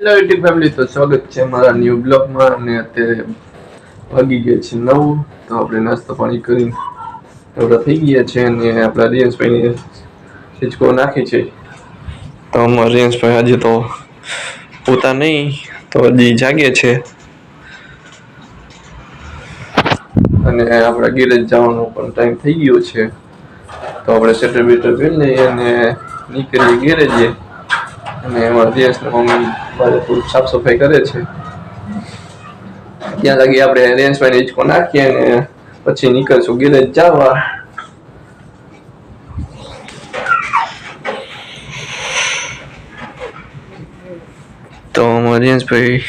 Hello YouTube family તો સ્વાગત છે મારા ન્યૂ બ્લોગમાં અને અત્યારે ભાગી ગયા છે નવું. તો આપણે નાસ્તો પાણી કરી નવરા થઈ ગયા છે અને આપણા રિયન્સભાઈને સિંચકો નાખી છે. તો અમારા રિયન્સભાઈ આજે તો પોતા નહીં, તો હજી જાગે છે. અને આપણા ગેરેજ જવાનો પણ ટાઈમ થઈ ગયો છે. તો આપણે સેટર બેટર પહેરી લઈએ અને નીકળીએ ગેરેજે. અને એમાં રેન્સના મમ્મી સાફ સફાઈ કરે છે ત્યાં લાગી આપણે રેન્સભાઈને હિંચકો નાખીએ અને પછી નીકળશું. ગેરેજ જવા. તો અમારા રેન્સભાઈ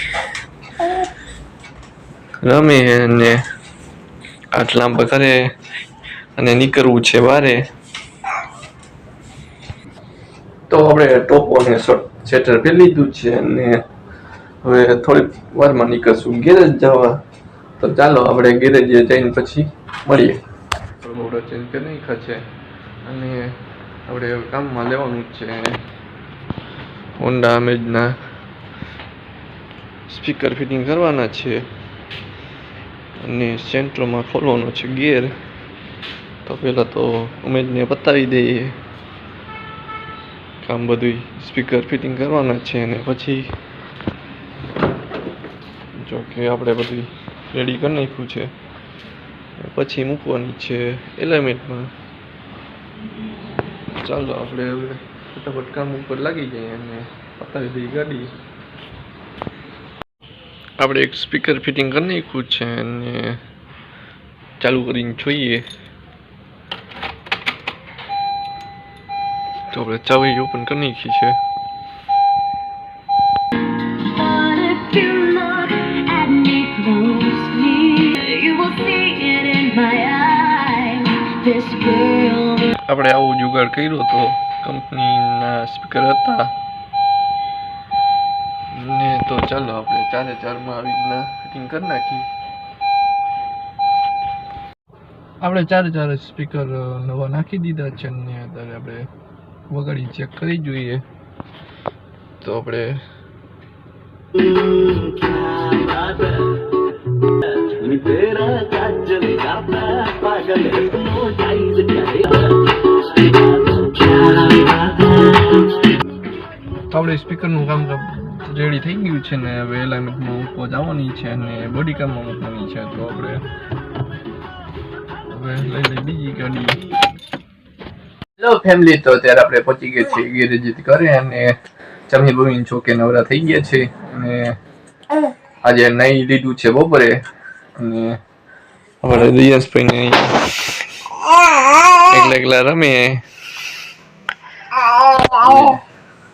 રમે અને આટલા ઘરે અને નીકળવું છે બારે તો આપણે ટોપો અને સ્વેટર પહેરી લીધું છે અને હવે થોડીક વારમાં નીકળશું ગેરેજ જવા. તો ચાલો આપણે ગેરેજે જઈને પછી મળીએ. થોડો ચેન્જ કરી નાખ્યા છે અને આપણે કામમાં લેવાનું છે. હોન્ડા અમેજના સ્પીકર ફિટિંગ કરવાના છે અને સેન્ટ્રોમાં ખોલવાનો છે ગેર તો પહેલાં તો ઉમેદને બતાવી દઈએ. કામ બધું સ્પીકર ફિટિંગ કરવાના છે અને પછી જો કે આપણે બધું રેડી કરી નાખ્યું છે. પછી મૂકવાની છે એલિમેન્ટમાં ચાલો આપણે હવે ફટાફટ કામ ઉપર લાગી જઈએ અને પતાવી દઈએ ગાડી. આપણે એક સ્પીકર ફિટિંગ કરી નાખ્યું છે અને ચાલુ કરીને જોઈએ. તો આપણે ચાવી ઓપન કરી નાખી છે આપણે આવો જુગાડ કર્યો તો કંપનીના સ્પીકર હતા ને તો ચાલો આપણે ચારે ચારમાં આવી રીતના ફિટિંગ કરી નાખીએ આપણે ચારે ચારે સ્પીકર નવા નાખી દીધા છે ને અત્યારે આપણે વગાડી ચેક કરી જોઈએ. તો આપણે આપણે સ્પીકરનું કામ રેડી થઈ ગયું છે ને હવે એલાઇમેન્ટમાં મૂકવા જવાની છે ને બોડી કામમાં મૂકવાની છે. તો આપણે હવે લઈ લઈ બીજી ગાડી. હેલો ફેમિલી તો અત્યારે આપણે પહોંચી ગયા છીએ ગેરેજીત કરે અને જમી બમીન છો નવરા થઈ ગયા છે અને આજે નહીં લીધું છે બપોરે અને આપણે દિયાસભાઈને એકલા એકલા રમે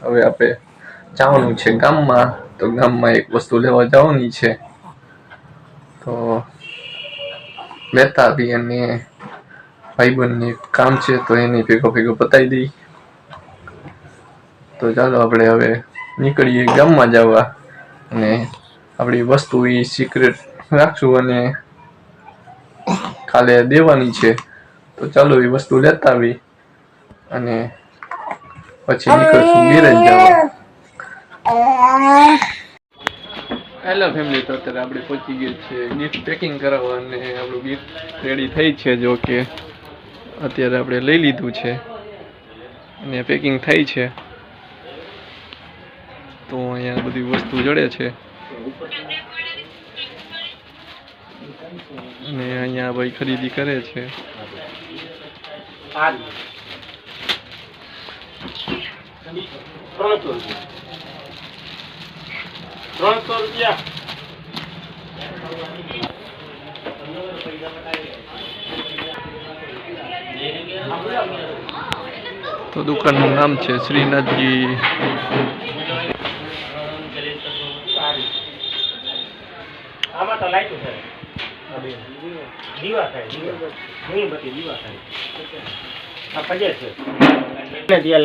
હવે આપણે જવાનું છે ગામમાં. તો ગામમાં એક વસ્તુ લેવા જવાની છે. તો લેતા બી અને ભાઈબંધને કામ છે તો એની ભેગો ભેગો પતાવી દઈ. તો ચાલો આપણે હવે નીકળીએ ગામમાં જવા. અને આપણી વસ્તુ એ સિક્રેટ રાખશું અને કાલે દેવાની છે. તો ચાલો એ વસ્તુ લેતા આવી અને પછી નીકળશું ગેરેજ જવા. હેલો ફેમિલી તો અત્યારે આપણે પહોંચી ગયું છે ગિફ્ટ પેકિંગ કરાવવા અને આપણું ગિફ્ટ રેડી થઈ છે જો કે. અત્યારે આપણે લઈ લીધું છે. અને પેકિંગ થઈ છે. તો અહીંયા બધી વસ્તુ જડે છે. અને અહીંયા ભાઈ ખરીદી કરે છે. ત્રણસો રૂપિયા તો દુકાનનું નામ છે શ્રીનાથજી આ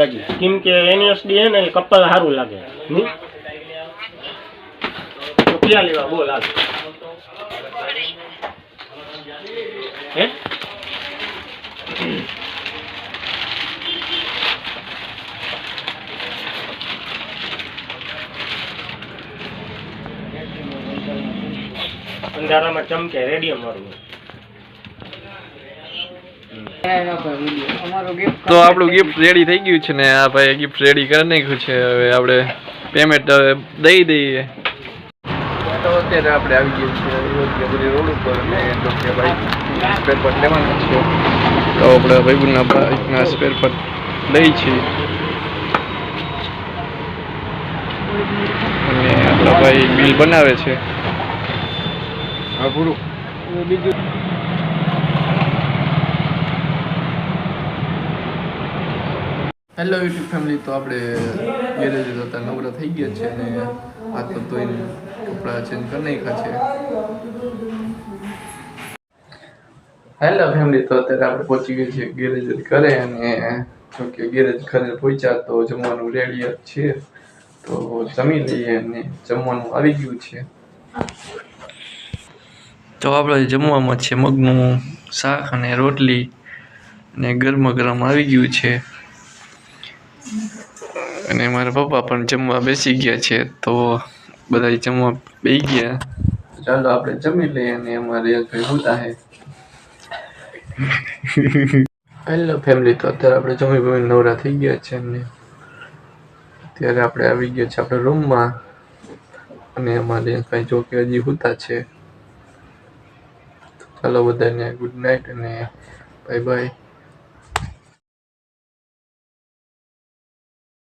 લાગી. કેમ કે એનએસડી હે ને કપલ સારું લાગે? ક્યાં લેવા? બોલ હે? અંધારામાં ચમકે રેડિયમ વાળું તો આપણું ગિફ્ટ રેડી થઈ ગયું છે ને આ ભાઈ ગિફ્ટ રેડી કરી નાખ્યું છે હવે આપણે પેમેન્ટ હવે દઈ દઈએ. તો અત્યારે આપણે આવી ગઈએ છીએ યોગ્ય બધી રોડ ઉપર ને તો કે ભાઈ સ્પેર પાર્ટ લેવાના છે. તો આપણે ભાઈબુના બાઇકના સ્પેર પાર્ટ લઈ છીએ અને આપણા ભાઈ બિલ બનાવે છે. હા પૂરું બીજું? હેલો યુટ્યુબ ફેમિલી તો આપણે ગેરેજ હતા નવરા થઈ ગયા છે અને હાથ તો ધોઈને કપડાં ચેન્જ કરી નાખ્યા છે. હેલો ફેમિલી તો અત્યારે આપણે પહોંચી ગયા છીએ ગેરેજ ઘરે અને જો કે ગેરેજ ઘરે પહોંચ્યા તો જમવાનું રેડી જ છે. તો જમી લઈએ અને જમવાનું આવી ગયું છે. તો આપણે જમવામાં છે મગનું શાક અને રોટલી અને ગરમા ગરમ આવી ગયું છે. અને મારા પપ્પા પણ જમવા બેસી ગયા છે, તો બધા જમવા બેસી ગયા. ચાલો આપણે જમી લઈએ અને અમારે ભાઈ હોતા હે. હેલો ફેમિલી તો અત્યારે આપણે જમી ભમી નવરા થઈ ગયા છે અને અત્યારે આપણે આવી ગયા છે આપણા રૂમમાં અને અમારે ભાઈ જો હજી હોતા છે. ચાલો બધાને ગુડ નાઇટ અને બાય બાય